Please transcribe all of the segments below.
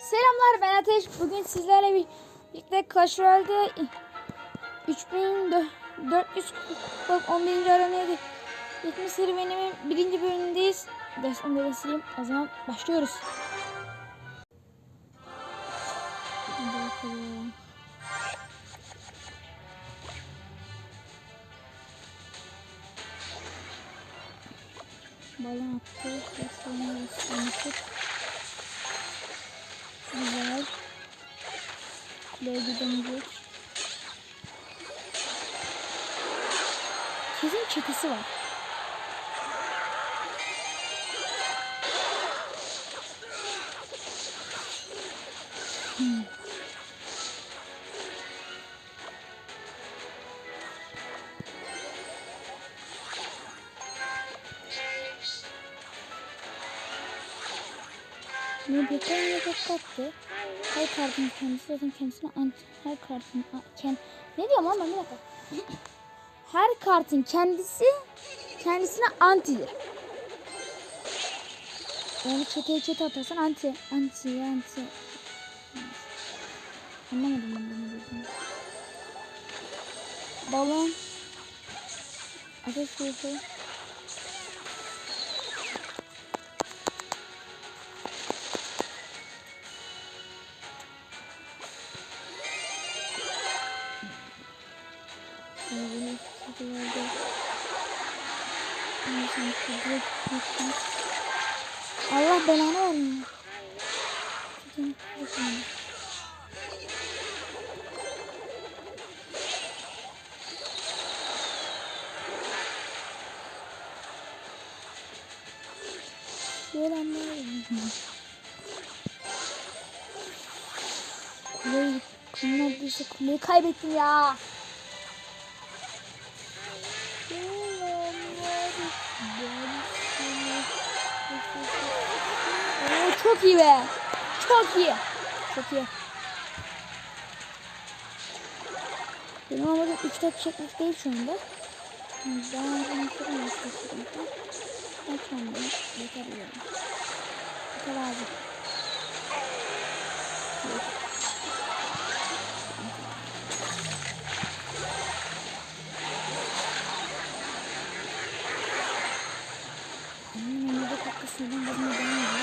Selamlar ben Ateş. Bugün sizlerle birlikte Clash Royale'de 3400 11. aranaya gitme serüvenimin birinci bölümündeyiz. Onu da göstereyim. O zaman başlıyoruz. Balon attı. Resmen resmen Güzel. Buraya gidemeyecek. Kesin çetesi var. Müddetten yakattı. Her kartın kendisi zaten kendisine anti. Her kartın kend... Ne diyorum ben bir dakika. Her kartın kendisi kendisine antidir. Yani çeteye çete atarsan anti. Anti, anti. Anlamadım ben bunu dediğini. Balon. Ateş kılıfı. Şekillerde. Neyse. Allah belanı vermiyor. Gidin. Kuleyi, kuleyi kaybettim ya. Çok iyi be. Çok iyi. Çok iyi. Benim amacım 3 top çekmek değil şu anda. Ben bunu kırmaya çalışıyorum. Ben kendim yeter diyorum. Yeter abi. Annem önüne katkısıyla bana devam ediyor.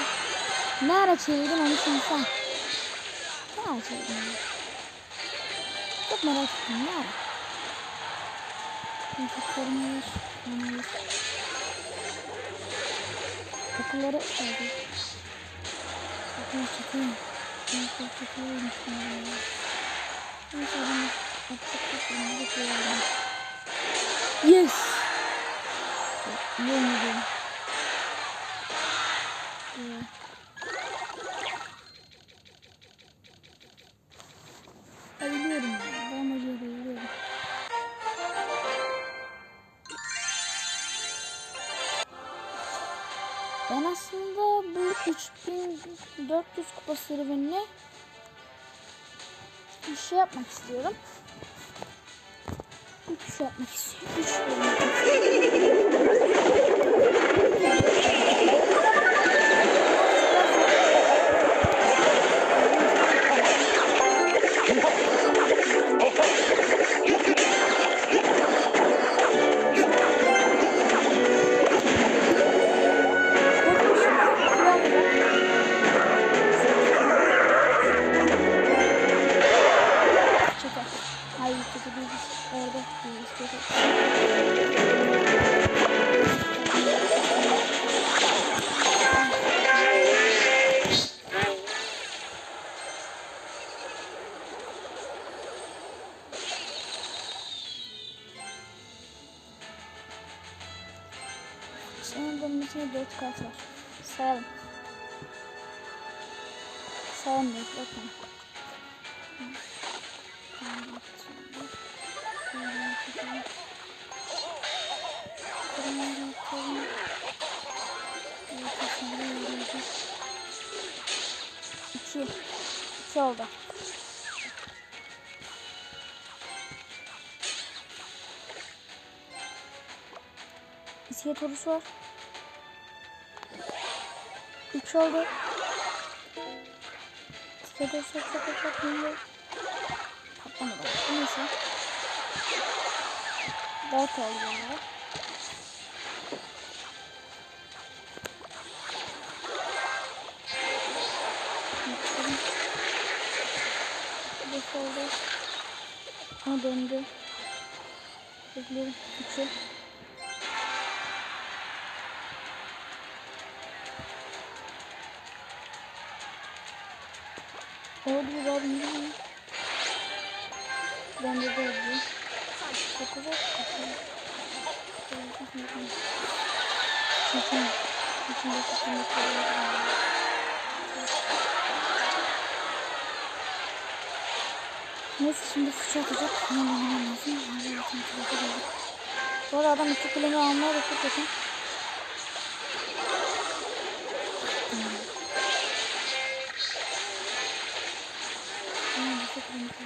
Ne ara çevirdim onu sen. Ne ara çevirdim? Çok merak ettim ne ara? Çocuklarımız, anamız. Okulları çaldı. Okul çekeyim. Okul çekeyim. Neyse ben artık koyuyorum. Yes! Yemedim. Yeah. 3400 kupa serüvenini bir şey yapmak istiyorum. 3 şey yapmak istiyorum. 3 bölüm. Da bakma. İki. İki oldu. İskelet ordusu var. Üç oldu. Şöyle sok sok geliyor. Patlamadı. Neyse. Dört oldu bunlar. Beş oldu. Ama döndü. Bekliyorum. Üçü. Daha bilmiyorum. Bende de oldu. Çok uzak. Çekin. İçinde çekin. Neyse şimdi su atacak. Hemen hemen lazım. Hala yakın tarafa geldik. Bu arada adam iki kulemi almaya da çok yakın. Tamam, iki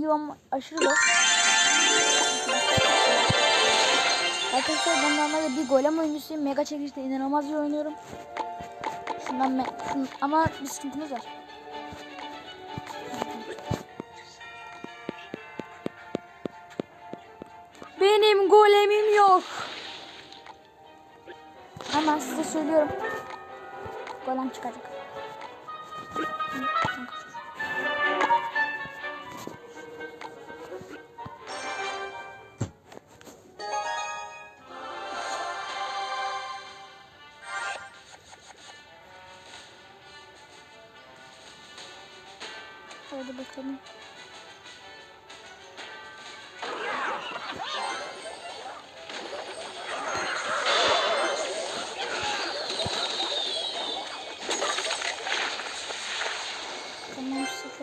Gibi ama aşırı da. Arkadaşlar ben normalde bir golem oyuncusuyum. Mega çekişte inanılmaz iyi oynuyorum. Şundan şun- ama bir sıkıntımız var. Benim golemim yok. Hemen size söylüyorum. Golem çıkacak. Hadi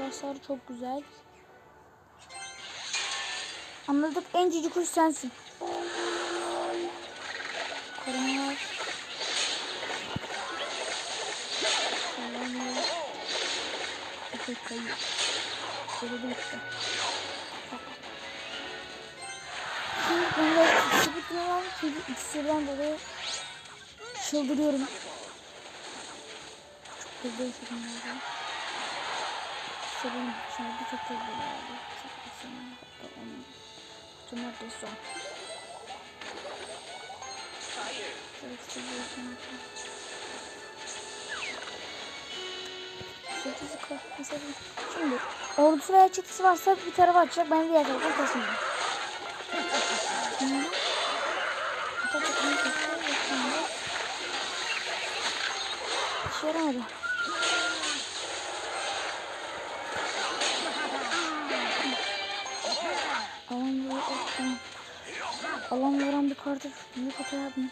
Hasar çok güzel. Anladık en cici kuş sensin. Çok. Şimdi bunda ikisi bitmiyor. Çünkü ikisinden dolayı çıldırıyorum. Çok hızlı yaşadım ben. Senin şarkı çok hızlı geldi. Saklasana. Hatta onu. Kutumlar da son. Evet, seviyorsun. Sekizi kırk. Mesela şimdi ordusu veya çetesi varsa bir tarafa açacak. Ben diğer. Şimdi. Taşıyor. Şimdi. İşe yaramadı. Alan vuran bir kartı büyük hata yaptım.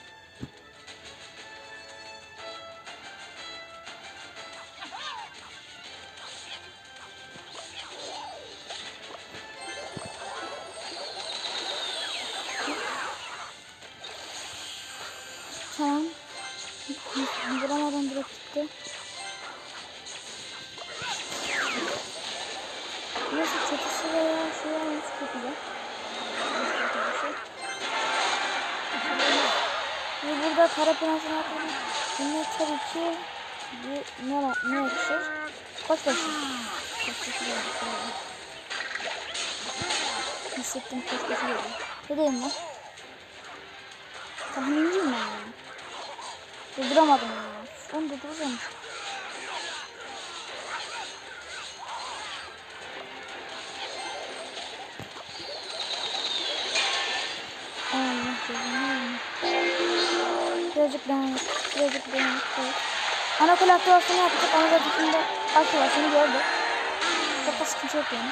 Tamam. Vuramadan direkt gitti. Neyse çatısı veya şey olmuş çok Ve burada kara prensin altında yine tabii ki bir ne, ne yakışır? Koçbaşı. Koçbaşı geldi. Hissettim koçbaşı geldi. Ne diyeyim lan? Tahminciyim ben yani. Durduramadım ya. Onu durduracağım. Allah Birazcık et. Birazcık. Evet. Ana kule aktivasyonu yaptık. Ana dışında aktivasyonu gördük. Çok da sıkıntı yok yani.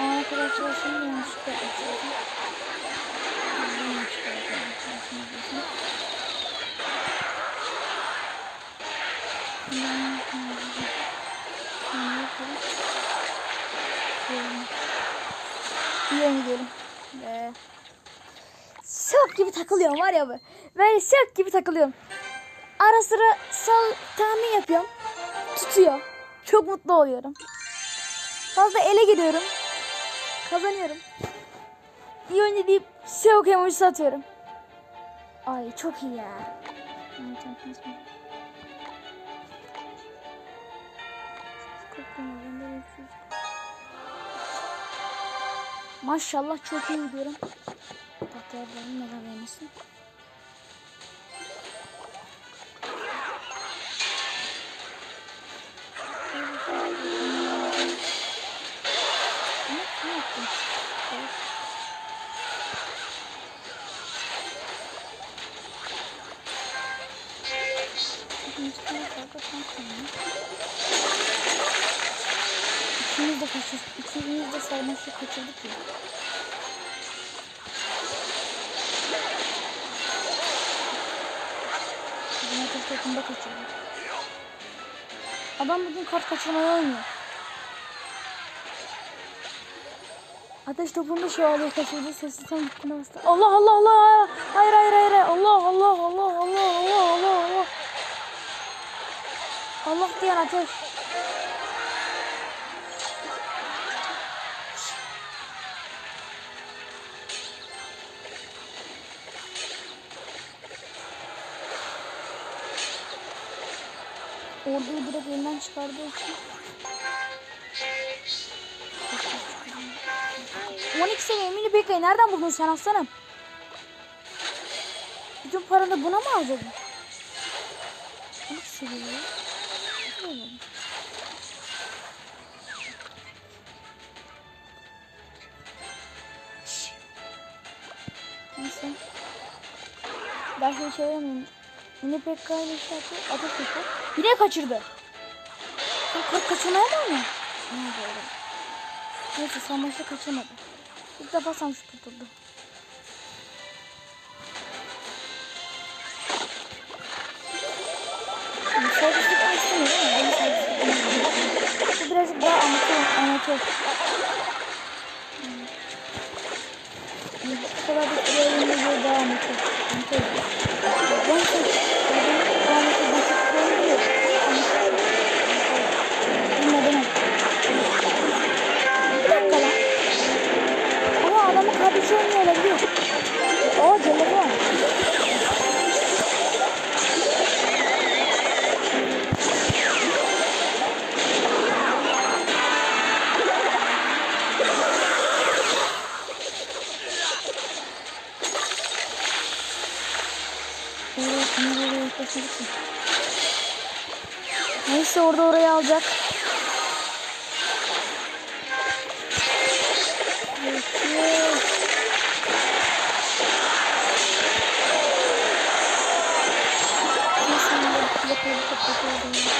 Ana kule aktivasyonu da yanlışlıkla yapmışım. Yanlışlıkla yapmışım. Gibi takılıyorum var ya bu. Böyle şok gibi takılıyorum. Ara sıra sal tahmin yapıyorum. Tutuyor. Çok mutlu oluyorum. Fazla ele giriyorum. Kazanıyorum. İyi oyuncu deyip şok emojisi atıyorum. Ay çok iyi ya. Maşallah çok iyi gidiyorum. Vermesin. Ne, yaptım? Evet. İkimiz de kaçırdık. İkimiz de sarmaşı kaçırdık ya. Bizim ateş topunda kaçırdık. Adam bugün kart kaçırmayı oynuyor. Ateş topunda şey oluyor kaçırdı sesli tam gittiğine bastı. Allah Allah Allah. Hayır hayır. hayır. Allah Allah Allah Allah Allah Allah Allah. Allah diyen ateş. Orduyu direkt elinden çıkardığı için. 12 seviye mini pekayı nereden buldun sen aslanım? Bütün paranı buna mı harcadın? 12 seviye. Nasıl öyle? Şş. Neyse. Ben şunu çeviremiyorum. Mini pekayla şey yapıyor. Ateş yapıyor. Yine kaçırdı. Kart kaçırmaya mı oynuyor? Ne böyle? Neyse sen maçta kaçırmadı. İlk defa şu tutuldu. Benim servislik Bu birazcık daha amatör. amatör. Hmm. Bu kadar da diğerinde göre daha amatör. Amatör. Ben ben de yapayım,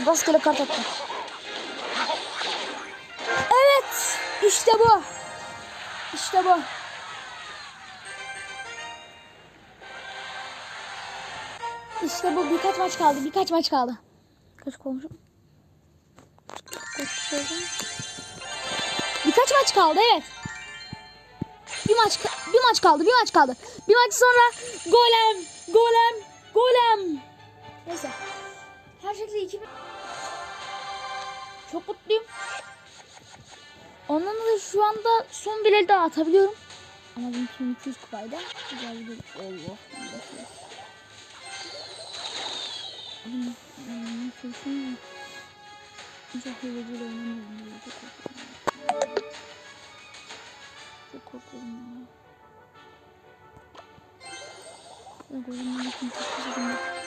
Bastı. Rastgele kart attı. Evet. İşte bu. İşte bu. İşte bu. Birkaç maç kaldı. Birkaç maç kaldı. Kaç olmuşum? Kaç oldu? Birkaç maç kaldı evet. Bir maç bir maç kaldı. Bir maç kaldı. Bir maç sonra golem, golem, golem. Neyse. Her şekilde 2000 çok mutluyum. Ondan da şu anda son bir el daha atabiliyorum. Ama benim son 200 kupayda. Güzel bir Allah. Çok heyecanlı oynamıyorum. Çok korkuyorum ya. Çok korkuyorum.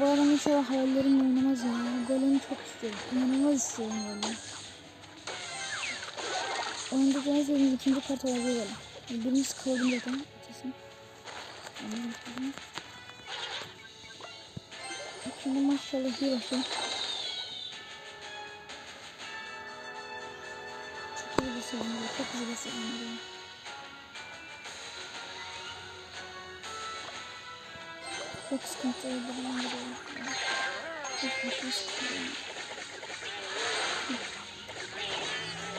Bu adam inşallah hayallerimle oynamaz ya. Golümü çok istiyorum. İnanılmaz istiyorum golümü. Oyundaki en sevdiğim ikinci kart olabilir golüm. Birincisi kaldım zaten. Kesin. Şimdi maşallah iyi başlayalım. Çok iyi bir savunma. Çok güzel bir savunma. Çok sıkıntılı durum durum. Çok bir şey sıkıntılı.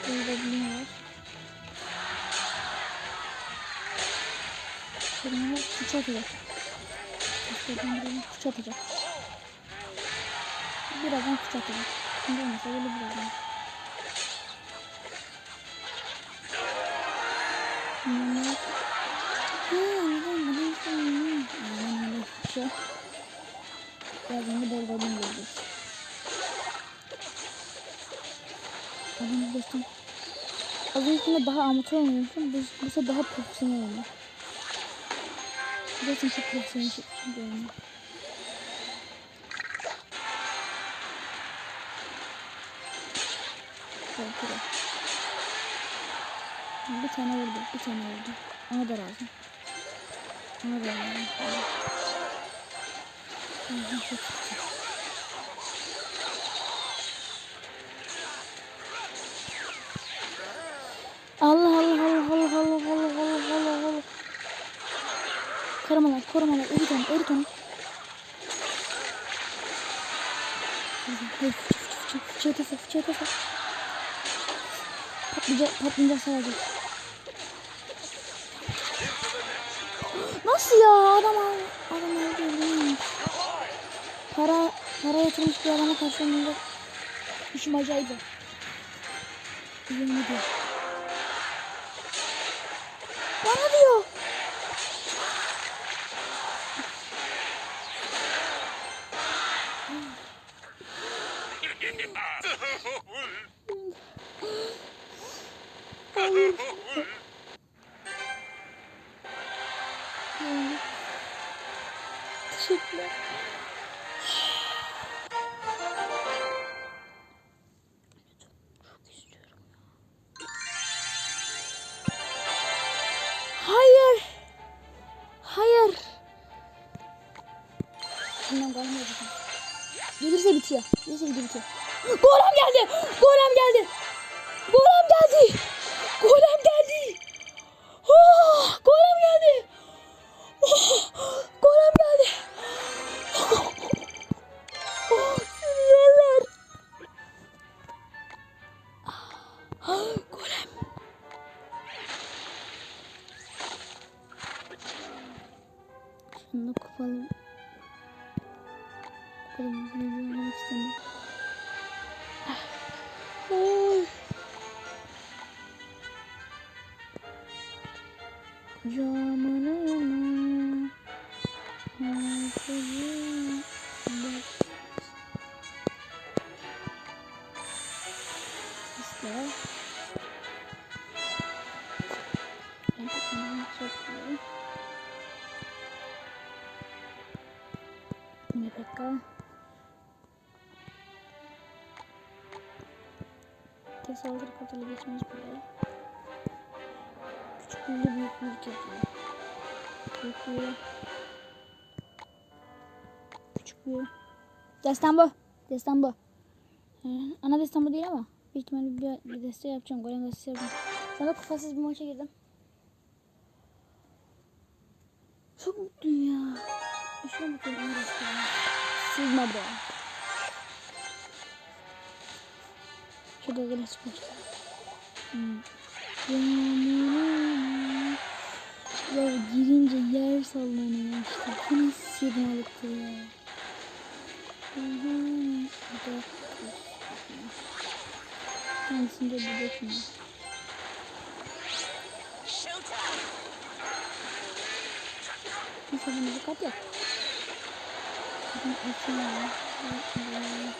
Burada bir var. Kırmızı kuş atacak. İstediğim gibi kuş atacak. Birazdan kuş atacak. Şimdi olmasa böyle birazdan. Adını dostum. Az öncesinde daha amatör oynuyorsun. Bu, bu sefer daha profesyonel oynuyor. Zaten çok profesyonel şekilde oynuyor. Bir tane vurdu, bir tane vurdu. Ona da lazım. Ona da lazım. Aha, çok güzel. korumanı örüyorum örüyorum. Çete sık çete sık. Patlayacak patlayacak sadece. Nasıl ya adam adam öldü. Para para yatırmış bir adama karşı olmayacak. İşim acaydı. Üzülmedi. Camına Arkayı İşte Çok iyi Bir dakika Kes aldır katılı geçmemiz buraya. Küçük bir büyük büyülü. Küçük büyü. Destan bu. Destan bu. Ee, ana destan bu değil ama. Büyük ihtimalle bir, bir deste yapacağım. Golem destesi yapacağım. Sana kupasız bir maça girdim. Çok mutluyum ya. Bakıyorum. Onu göstereyim. Sigma bu. Şurada gel çıkmış. Hmm. Çocuklar girince yer sallanıyor işte. Kim sırnalıktı ya. Hangisinde bir bakın. Neyse bunu dikkat yap. Bakın açın ya.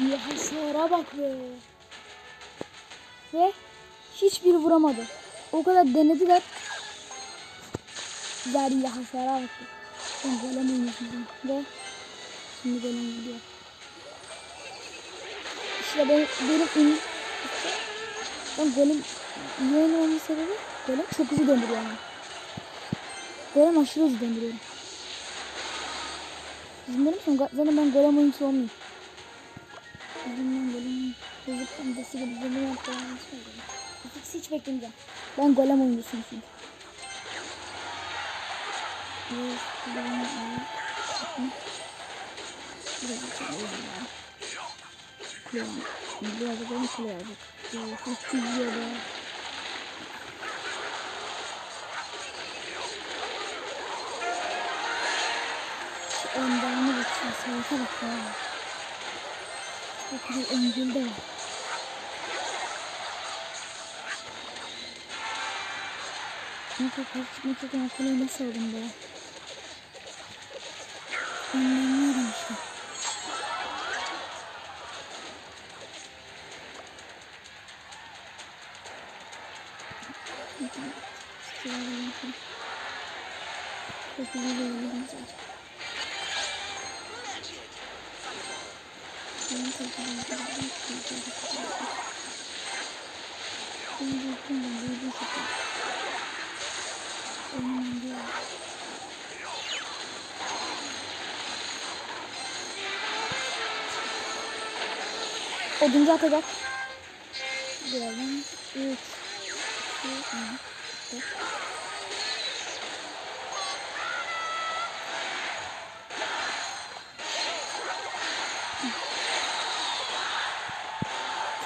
Verdiği hasara bak be. Ve hiçbir vuramadı. O kadar denediler. Verdiği hasara bak. be. Ben golem oynuyorum. Ve şimdi golem gidiyor. İşte ben, benim ün... Ben golem iyi oynamamın sebebi golem çok hızlı döndürüyor yani. Golem aşırı hızlı döndürüyorum. Bizim benim son zaten ben golem oyuncusu olmayayım. Bizim golem çocuk öncesi gibi golem yaptığını söyledim. Fix hiç beklemeyeceğim. Ben golem oyuncusuyum çünkü. Kule. Biraz da benim kule var. Çok güzel be. Şu öndağını bakıyor. Savaşa bak ya. Çok güzel öncül de var. Çıkmak çok önemli. Kuleyi nasıl aldım be? Anlamıyorum Oduncu atacak.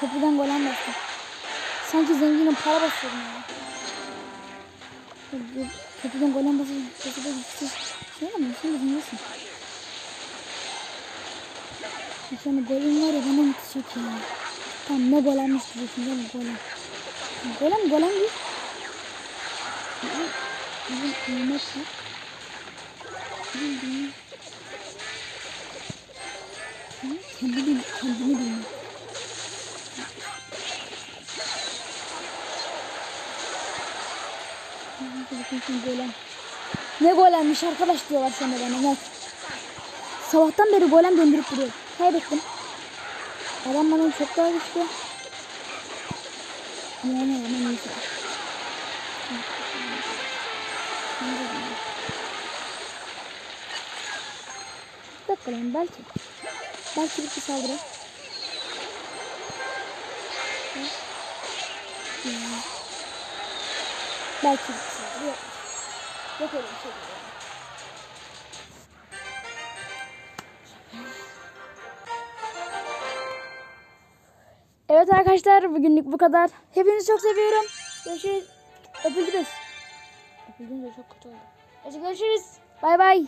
Köprüden golem bastı. Sanki zenginin para basıyorum ya. Köprü- Köprüden golem basıyor. Köprüde gitti. Şey? Sen de zenginsin. Tane golem var ya bana yetişecek ya. Tam ne golemmiş diyeceksin değil mi? Golem. Golem golem değil. Bizim, yemek var. Bizim bizim. Hı, Bilmek. Golem. Ne golemmiş arkadaş diyorlar sana bana net. Sabahtan beri golem döndürüp duruyor. Kaybettim. Adam bana çok daha güçlü. Yani ama neyse. Bir dakika lan belki. Belki bir saldırı. Belki bir yok. Yok öyle bir şey. değil. Evet arkadaşlar bugünlük bu kadar. Hepinizi çok seviyorum. Görüşürüz. Öpüldünüz. Öpüldünüz de çok kötü oldu. Görüşürüz. Bay bay.